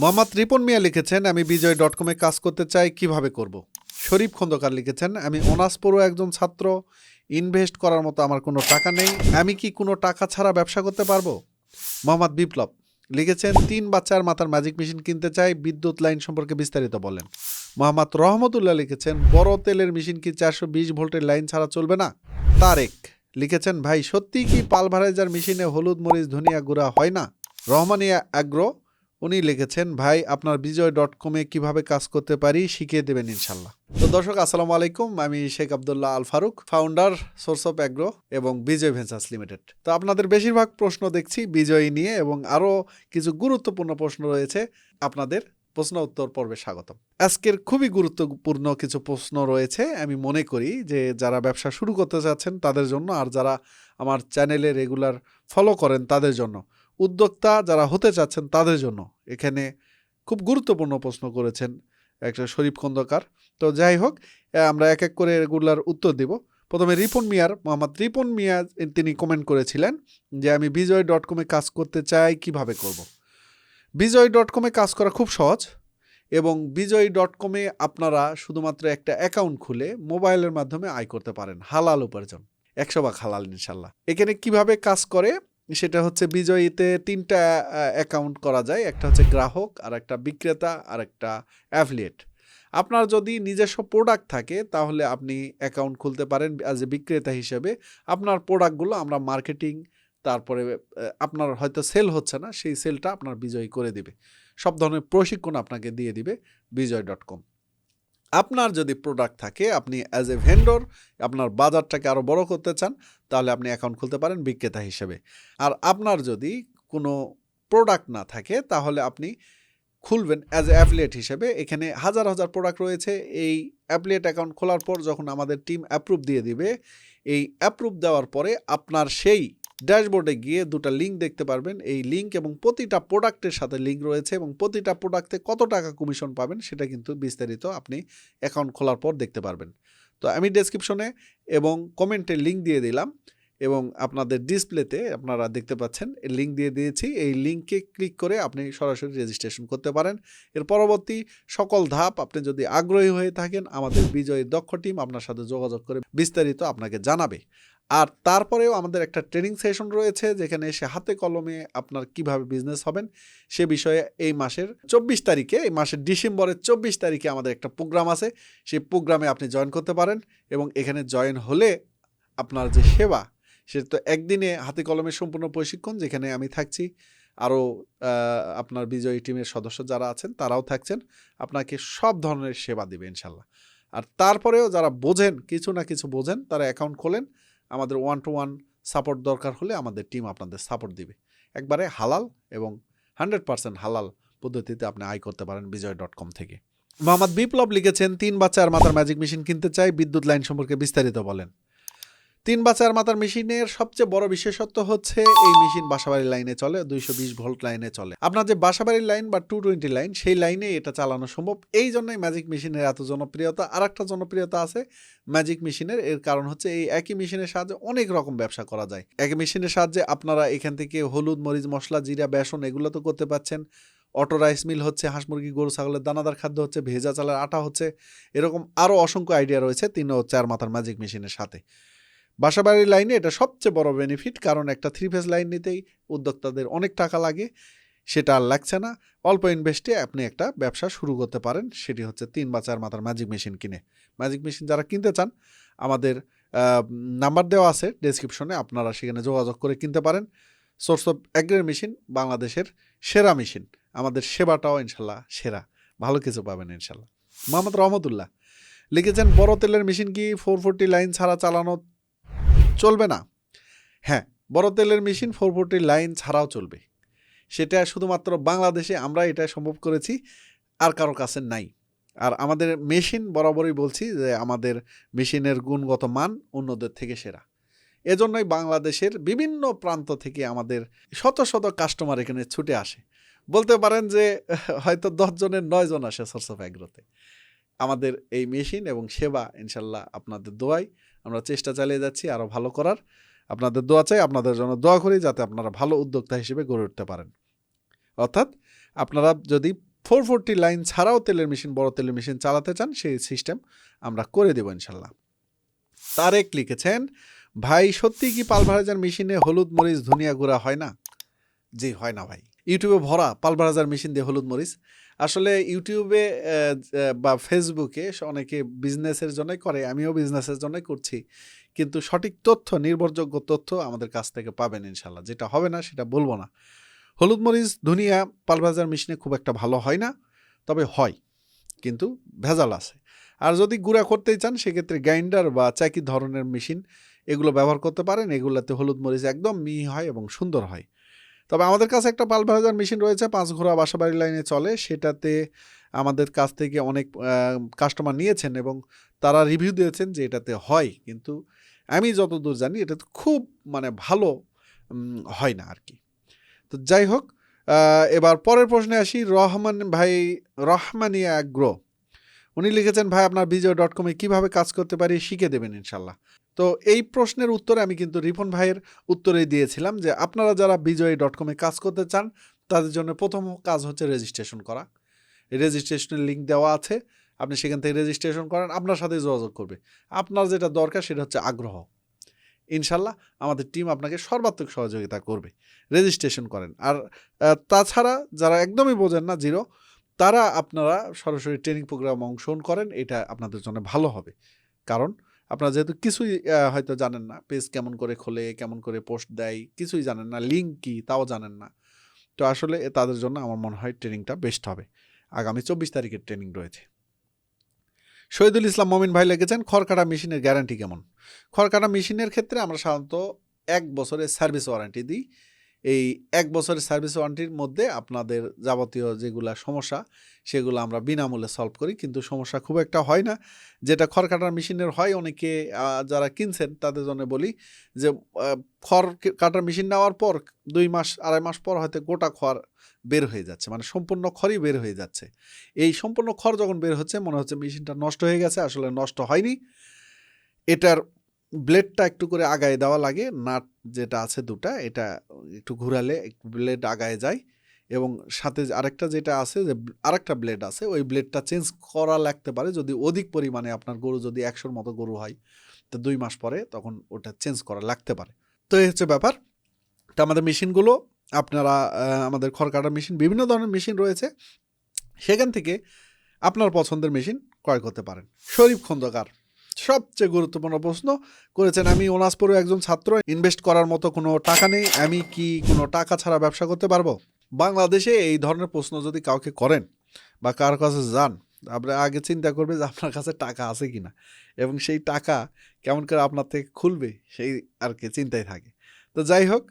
মোহাম্মদ রিপন মিয়া লিখেছেন, আমি বিজয় ডট কমে কাজ করতে চাই, কীভাবে করব? শরীফ খন্দকার লিখেছেন, আমি অনার্স পড়ো একজন ছাত্র, ইনভেস্ট করার মতো আমার কোনো টাকা নেই, আমি কি কোনো টাকা ছাড়া ব্যবসা করতে পারব? মোহাম্মদ বিপ্লব লিখেছেন, তিন বাচ্চার মাথার ম্যাজিক মেশিন কিনতে চাই, বিদ্যুৎ লাইন সম্পর্কে বিস্তারিত বলেন। মোহাম্মদ রহমতুল্লাহ লিখেছেন, বড় তেলের মেশিন কি চারশো বিশ ভোল্টের লাইন ছাড়া চলবে না? তারেক লিখেছেন, ভাই সত্যি কি পালভারাইজার মেশিনে হলুদ, মরিচ, ধনিয়া গুঁড়া হয় না? রহমানিয়া অ্যাগ্রো উনি লিখেছেন, ভাই, আপনার বিজয় ডট কমে কীভাবে কাজ করতে পারি শিখিয়ে দেবেন ইনশাল্লাহ। তো দর্শক, আসসালামু আলাইকুম। আমি Sheikh Abdullah Al Faruk founder source of agro এবং বিজয় ভেঞ্চার্স লিমিটেড তো আপনাদের বেশিরভাগ প্রশ্ন দেখছি বিজয় নিয়ে এবং আরও কিছু গুরুত্বপূর্ণ প্রশ্ন রয়েছে। আপনাদের প্রশ্ন উত্তর পর্বে স্বাগতম। আজকের খুবই গুরুত্বপূর্ণ কিছু প্রশ্ন রয়েছে। আমি মনে করি যে যারা ব্যবসা শুরু করতে চাচ্ছেন তাদের জন্য আর যারা আমার চ্যানেলে রেগুলার ফলো করেন তাদের জন্য। উদ্যোক্তা যারা হতে চাচ্ছেন তাদের জন্য। এখানে খুব গুরুত্বপূর্ণ প্রশ্ন করেছেন একটা শরীফ খন্দকার। তো যাই হোক আমরা এক এক করে রেগুলার উত্তর দিব। প্রথমে রিপন মিয়ার, মোহাম্মদ রিপন মিয়া তিনি কমেন্ট করেছিলেন যে, আমি বিজয় ডট কমে কাজ করতে চাই, কীভাবে করব। বিজয় ডট কমে কাজ করা খুব সহজ এবং বিজয় ডট কমে আপনারা শুধুমাত্র একটা অ্যাকাউন্ট খুলে মোবাইলের মাধ্যমে আয় করতে পারেন। হালাল উপার্জন। একশো ভাগ হালাল ইনশাল্লাহ। এখানে কীভাবে কাজ করে? সেটা হচ্ছে বিজয়ীতে তিনটা অ্যাকাউন্ট করা যায়। একটা হচ্ছে গ্রাহক আর একটা বিক্রেতা আর একটা অ্যাফলিয়েট আপনার যদি নিজস্ব প্রোডাক্ট থাকে, তাহলে আপনি অ্যাকাউন্ট খুলতে পারেন অ্যাজ এ বিক্রেতা হিসেবে। আপনার প্রোডাক্টগুলো আমরা মার্কেটিং তারপরে আপনার হয়তো সেল হচ্ছে না, সেই সেলটা আপনার বিজয়ী করে দিবে। সব ধরনের প্রশিক্ষণ আপনাকে দিয়ে দিবে বিজয় ডট কম। আপনার যদি প্রোডাক্ট থাকে, আপনি অ্যাজ এ ভেন্ডর আপনার বাজারটাকে আরও বড় করতে চান, তাহলে আপনি অ্যাকাউন্ট খুলতে পারেন বিক্রেতা হিসেবে। আর আপনার যদি কোনো প্রোডাক্ট না থাকে, তাহলে আপনি খুলবেন অ্যাজ এ অ্যাফিলিয়েট হিসেবে। এখানে হাজার হাজার প্রোডাক্ট রয়েছে। এই অ্যাফিলিয়েট অ্যাকাউন্ট খোলার পর যখন আমাদের টিম অ্যাপ্রুভ দিয়ে দিবে, এই অ্যাপ্রুভ দেওয়ার পরে আপনার সেই ড্যাশবোর্ডে গিয়ে দুটো লিঙ্ক দেখতে পারবেন। এই লিঙ্ক এবং প্রতিটা প্রোডাক্টের সাথে লিঙ্ক রয়েছে এবং প্রতিটা প্রোডাক্টে কত টাকা কমিশন পাবেন সেটা কিন্তু বিস্তারিত আপনি অ্যাকাউন্ট খোলার পর দেখতে পারবেন। তো আমি ডেসক্রিপশনে এবং কমেন্টে লিঙ্ক দিয়ে দিলাম এবং আপনাদের ডিসপ্লেতে আপনারা দেখতে পাচ্ছেন লিঙ্ক দিয়ে দিয়েছি। এই লিঙ্কে ক্লিক করে আপনি সরাসরি রেজিস্ট্রেশন করতে পারেন। এর পরবর্তী সকল ধাপ, আপনি যদি আগ্রহী হয়ে থাকেন, আমাদের বিজয়ী দক্ষ টিম আপনার সাথে যোগাযোগ করে বিস্তারিত আপনাকে জানাবে। আর তারপরেও আমাদের একটা ট্রেনিং সেশন রয়েছে, যেখানে এসে হাতে কলমে আপনার কীভাবে বিজনেস হবেন, সে বিষয়ে এই মাসের চব্বিশ তারিখে, এই মাসের ডিসেম্বরের চব্বিশ তারিখে আমাদের একটা প্রোগ্রাম আছে। সেই প্রোগ্রামে আপনি জয়েন করতে পারেন এবং এখানে জয়েন হলে আপনার যে সেবা সেটা তো একদিনে হাতে কলমে সম্পূর্ণ প্রশিক্ষণ, যেখানে আমি থাকছি। আরও আপনার বিজয়ী টিমের সদস্য যারা আছেন, তারাও থাকছেন। আপনাকে সব ধরনের সেবা দেবে, ইনশাল্লাহ। আর তারপরেও যারা বোঝেন, কিছু না কিছু বোঝেন, তারা অ্যাকাউন্ট খোলেন। আমাদের ওয়ান টু ওয়ান সাপোর্ট দরকার হলে আমাদের টিম আপনাদের সাপোর্ট দিবে। একবারে হালাল এবং হান্ড্রেড পার্সেন্ট হালাল পদ্ধতিতে আপনি আয় করতে পারেন বিজয় ডট কম থেকে। মোহাম্মদ বিপ্লব লিখেছেন, তিন বাচ্চার মাথার ম্যাজিক মেশিন কিনতে চাই, বিদ্যুৎ লাইন সম্পর্কে বিস্তারিত বলেন। তিন বা চার মাথার মেশিনের সবচেয়ে বড় বিশেষত্ব হচ্ছে এই মেশিন বাসাবাড়ির লাইনে চলে, দুইশো বিশ ভোল্ট লাইনে চলে। আপনার যে বাসাবাড়ির লাইন বা টু টোয়েন্টি লাইন, সেই লাইনে এটা চালানো সম্ভব। এই জন্যই ম্যাজিক মেশিনের এত জনপ্রিয়তা। আর একটা জনপ্রিয়তা আছে ম্যাজিক মেশিনের এর কারণ হচ্ছে এই একই মেশিনের সাহায্যে অনেক রকম ব্যবসা করা যায়। একই মেশিনের সাহায্যে আপনারা এখান থেকে হলুদ, মরিচ, মশলা, জিরা, বেসন এগুলো তো করতে পাচ্ছেন। অটো রাইস মিল হচ্ছে, হাঁস মুরগি, গরু, ছাগলের দানাদার খাদ্য হচ্ছে, ভেজা চালের আটা হচ্ছে। এরকম আরও অসংখ্য আইডিয়া রয়েছে তিন ও চার মাথার ম্যাজিক মেশিনের সাথে। বাসাবাড়ির লাইনে এটা সবচেয়ে বড় বেনিফিট কারণ একটা থ্রি ফেজ লাইন নিতেই উদ্যোক্তাদের অনেক টাকা লাগে, সেটা আর লাগছে না। অল্প ইনভেস্টে আপনি একটা ব্যবসা শুরু করতে পারেন, সেটি হচ্ছে তিন বা চার মাথার ম্যাজিক মেশিন কিনে। ম্যাজিক মেশিন যারা কিনতে চান, আমাদের নাম্বার দেওয়া আছে ডেসক্রিপশনে আপনারা সেখানে যোগাযোগ করে কিনতে পারেন। সোর্স অফ অ্যাগ্রের মেশিন বাংলাদেশের সেরা মেশিন আমাদের সেবাটাও ইনশাল্লাহ সেরা। ভালো কিছু পাবেন ইনশাল্লাহ। মোহাম্মদ রহমতুল্লাহ, লিখেছেন, বড় তেলের মেশিন কি ফোর ফোরটি লাইন ছাড়া চালানো চলবে না। হ্যাঁ বড় তেলের মেশিন ফোর ফোরটি লাইন ছাড়াও চলবে। সেটা শুধুমাত্র বাংলাদেশে আমরা এটা সম্ভব করেছি, আর কারও কাছে নাই। আর আমাদের মেশিন বরাবরই বলছি যে আমাদের মেশিনের গুণগত মান অন্যদের থেকে সেরা। এজন্যই বাংলাদেশের বিভিন্ন প্রান্ত থেকে আমাদের শত শত কাস্টমার এখানে ছুটে আসে। বলতে পারেন যে, হয়তো দশজনের নয় জন আসে সোর্স অফ অ্যাগ্রোতে আমাদের এই মেশিন এবং সেবা ইনশাল্লাহ আপনাদের দোয়াই। আমরা চেষ্টা চালিয়ে যাচ্ছি আরও ভালো করার। আপনাদের দোয়া চাই, আপনাদের জন্য দোয়া করি যাতে আপনারা ভালো উদ্যোক্তা হিসেবে গড়ে উঠতে পারেন। অর্থাৎ আপনারা যদি ফোর ফোরটি লাইন ছাড়াও তেলের মেশিন, বড় তেলের মেশিন চালাতে চান, সেই সিস্টেম আমরা করে দেবো ইনশাল্লাহ। তারেক লিখেছেন, ভাই সত্যি কি পালভারাজার মেশিনে হলুদ, মরিচ, ধনিয়া গুঁড়া হয় না? জি, হয় না ভাই। ইউটিউবে ভরা পালভারাজার মেশিন দিয়ে হলুদ মরিচ। আসলে ইউটিউবে বা ফেসবুকে অনেকে বিজনেসের জন্যই করে, আমিও বিজনেসের জন্যই করছি। কিন্তু সঠিক তথ্য, নির্ভরযোগ্য তথ্য আমাদের কাছ থেকে পাবেন ইনশাল্লাহ। যেটা হবে না, সেটা বলব না। হলুদ মরিচ, ধনিয়া পালভাজার মেশিনে খুব একটা ভালো হয় না, তবে হয়, কিন্তু ভেজাল আছে। আর যদি গুঁড়া করতেই চান, সেক্ষেত্রে গ্রাইন্ডার বা চাকি ধরনের মেশিন এগুলো ব্যবহার করতে পারেন। এগুলোতে হলুদ মরিচ একদম মিহি হয় এবং সুন্দর হয়। তবে আমাদের কাছে একটা পাল ভাজার মেশিন রয়েছে, পাঁচ ঘোড়া বাসাবাড়ি লাইনে চলে। সেটাতে আমাদের কাছ থেকে অনেক কাস্টমার নিয়েছেন এবং তারা রিভিউ দিয়েছেন যে এটাতে হয়। কিন্তু আমি যতদূর জানি এটা তো খুব মানে ভালো হয় না আর কি তো যাই হোক এবার পরের প্রশ্নে আসি, রহমান ভাই, রহমানিয়া আগ্রো উনি লিখেছেন, ভাই, আপনার বিজয় ডট কমে কীভাবে কাজ করতে পারি? শিখে দেবেন ইনশাল্লাহ। তো এই প্রশ্নের উত্তরে আমি কিন্তু রিপন ভাইয়ের উত্তরেই দিয়েছিলাম যে আপনারা যারা বিজয়ী ডট কমে কাজ করতে চান, তাদের জন্য প্রথম কাজ হচ্ছে রেজিস্ট্রেশন করা। রেজিস্ট্রেশনের লিঙ্ক দেওয়া আছে। আপনি সেখান থেকে রেজিস্ট্রেশন করেন, আপনার সাথে যোগাযোগ করবে। আপনার যেটা দরকার সেটা হচ্ছে আগ্রহ। ইনশাল্লাহ আমাদের টিম আপনাকে সর্বাত্মক সহযোগিতা করবে। রেজিস্ট্রেশন করেন। আর তাছাড়া যারা একদমই বোঝেন না জিরো, তারা আপনারা সরাসরি ট্রেনিং প্রোগ্রাম অংশগ্রহণ করেন, এটা আপনাদের জন্য ভালো হবে। কারণ আপনারা যেহেতু কিছুই হয়তো জানেন না। পেজ কেমন করে খোলে, কেমন করে পোস্ট দেয়, কিছুই জানেন না। লিঙ্ক কি, তাও জানেন না। তো আসলে তাদের জন্য আমার মনে হয় ট্রেনিংটা বেস্ট হবে। আগামী চব্বিশ তারিখের ট্রেনিং রয়েছে। শহীদুল ইসলাম মমিন ভাই লিখেছেন, খড়কাটা মেশিনের গ্যারান্টি কেমন? খড়কাটা মেশিনের ক্ষেত্রে আমরা সাধারণত এক বছরের সার্ভিস ওয়ারেন্টি দিই। এই এক বছরের সার্ভিস ওয়ারেন্টির মধ্যে আপনাদের যাবতীয় যেগুলা সমস্যা, সেগুলো আমরা বিনামূল্যে সলভ করি। কিন্তু সমস্যা খুব একটা হয় না। যেটা খড় কাটার মেশিনের হয়, অনেকে যারা কিনছেন তাদের জন্য বলি যে খড় কাটার মেশিন নেওয়ার পর দুই মাস, আড়াই মাস পর হয়তো গোটা খড় বের হয়ে যাচ্ছে। মানে সম্পূর্ণ খড়ই বের হয়ে যাচ্ছে। এই সম্পূর্ণ খড় যখন বের হচ্ছে, মনে হচ্ছে মেশিনটা নষ্ট হয়ে গেছে, আসলে নষ্ট হয়নি। এটার ব্লেডটা একটু করে আগায় দেওয়া লাগে, নাট যেটা আছে দুটা, এটা একটু ঘুরালে ব্লেড আগায় যায় এবং সাথে আরেকটা যেটা আছে যে আরেকটা ব্লেড আছে, ওই ব্লেডটা চেঞ্জ করা লাগতে পারে। যদি অধিক পরিমাণে আপনার গরু যদি একশোর মতো গরু হয়, তো দুই মাস পরে তখন ওটা চেঞ্জ করা লাগতে পারে। তো এই হচ্ছে ব্যাপার। তো আমাদের মেশিনগুলো, আপনারা আমাদের খড়কাটা মেশিন, বিভিন্ন ধরনের মেশিন রয়েছে। সেখান থেকে আপনার পছন্দের মেশিন ক্রয় করতে পারেন। শরীফ খন্দকার। সবচেয়ে গুরুত্বপূর্ণ প্রশ্ন করেছেন, আমি অনার্স পড়ে একজন ছাত্র, ইনভেস্ট করার মতো কোনো টাকা নেই, আমি কি কোনো টাকা ছাড়া ব্যবসা করতে পারব? বাংলাদেশে এই ধরনের প্রশ্ন যদি কাউকে করেন বা কার কাছে যান, আপনি আগে চিন্তা করবে যে আপনার কাছে টাকা আছে কিনা এবং সেই টাকা কেমন করে আপনার থেকে খুলবে, সেই আর কি চিন্তায় থাকে। তো যাই হোক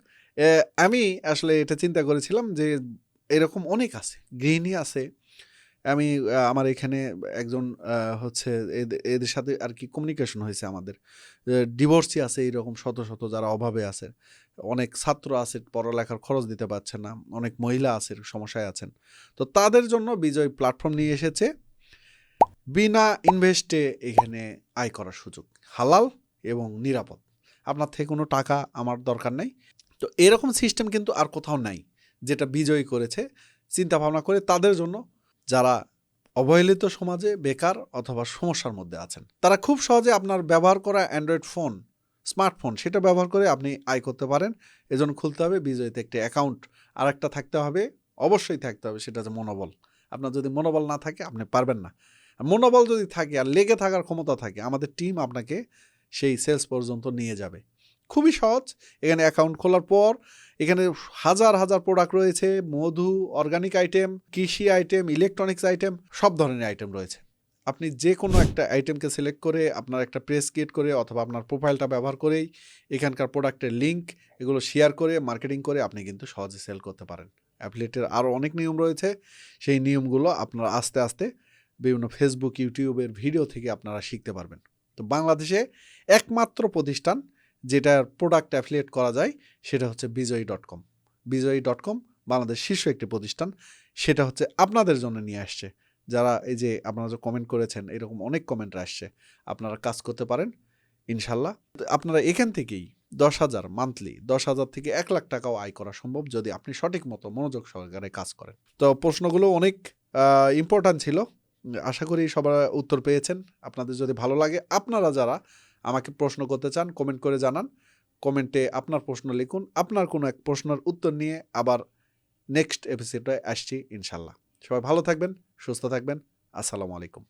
আমি আসলে এটা চিন্তা করেছিলাম যে এরকম অনেক আছে, গৃহিণী আছে আমি আমার এখানে একজন হচ্ছে এদের- সাথে আর কি কমিউনিকেশন হয়েছে আমাদের। ডিভোর্সি আছে এইরকম শত শত যারা অভাবে আছে। অনেক ছাত্র আছে, পড়ালেখার খরচ দিতে পারছে না। অনেক মহিলা আছে, সমস্যায় আছেন। তো তাদের জন্য বিজয় প্ল্যাটফর্ম নিয়ে এসেছে। বিনা ইনভেস্টে এখানে আয় করার সুযোগ। হালাল এবং নিরাপদ। আপনার থেকে কোনো টাকা আমার দরকার নেই। তো এরকম সিস্টেম কিন্তু আর কোথাও নাই, যেটা বিজয়ী করেছে। চিন্তা ভাবনা করে তাদের জন্য যারা অবহেলিত সমাজে বেকার অথবা সমস্যার মধ্যে আছেন, তারা খুব সহজে আপনার ব্যবহার করা অ্যান্ড্রয়েড ফোন স্মার্টফোন সেটা ব্যবহার করে আপনি আয় করতে পারেন। এজন্য খুলতে হবে বিজয়ীতে একটি অ্যাকাউন্ট আর একটা থাকতে হবে, অবশ্যই থাকতে হবে, সেটা হচ্ছে মনোবল আপনার যদি মনোবল না থাকে, আপনি পারবেন না। মনোবল যদি থাকে আর লেগে থাকার ক্ষমতা থাকে, আমাদের টিম আপনাকে সেই সেলস পর্যন্ত নিয়ে যাবে। খুবই সহজ, এখানে অ্যাকাউন্ট খোলার পর এখানে হাজার হাজার প্রোডাক্ট রয়েছে, মধু অর্গানিক আইটেম কৃষি আইটেম ইলেকট্রনিক্স আইটেম সব ধরনের আইটেম রয়েছে। আপনি যে কোনো একটা আইটেমকে সিলেক্ট করে আপনার একটা প্রেস ক্রিয়েট করে অথবা আপনার প্রোফাইলটা ব্যবহার করেই এখানকার প্রোডাক্টের লিঙ্ক এগুলো শেয়ার করে মার্কেটিং করে আপনি কিন্তু সহজে সেল করতে পারেন। অ্যাফিলেটের আরও অনেক নিয়ম রয়েছে, সেই নিয়মগুলো আপনারা আস্তে আস্তে বিভিন্ন ফেসবুক ইউটিউবের ভিডিও থেকে আপনারা শিখতে পারবেন। তো বাংলাদেশে একমাত্র প্রতিষ্ঠান যেটার প্রোডাক্ট অ্যাফিলিয়েট করা যায়, সেটা হচ্ছে বিজয়ী ডট কম বিজয়ী ডট কম বাংলাদেশ শীর্ষ একটি প্রতিষ্ঠান। সেটা হচ্ছে আপনাদের জন্য নিয়ে আসছে। যারা এই যে আপনারা যে কমেন্ট করেছেন, এরকম অনেক কমেন্ট আসছে। আপনারা কাজ করতে পারেন, ইনশাল্লাহ। আপনারা এখান থেকেই দশ হাজার মান্থলি দশ হাজার থেকে এক লাখ টাকাও আয় করা সম্ভব যদি আপনি সঠিক মতো মনোযোগ সহকারে কাজ করেন। তো প্রশ্নগুলো অনেক ইম্পর্ট্যান্ট ছিল। আশা করি সবার উত্তর পেয়েছেন। আপনাদের যদি ভালো লাগে, আপনারা যারা আমাকে প্রশ্ন করতে চান কমেন্ট করে জানান। কমেন্টে আপনার প্রশ্ন লিখুন। আপনার কোনো এক প্রশ্নের উত্তর নিয়ে আবার নেক্সট এপিসোডে আসছি ইনশাল্লাহ। সবাই ভালো থাকবেন, সুস্থ থাকবেন। আসসালামু আলাইকুম।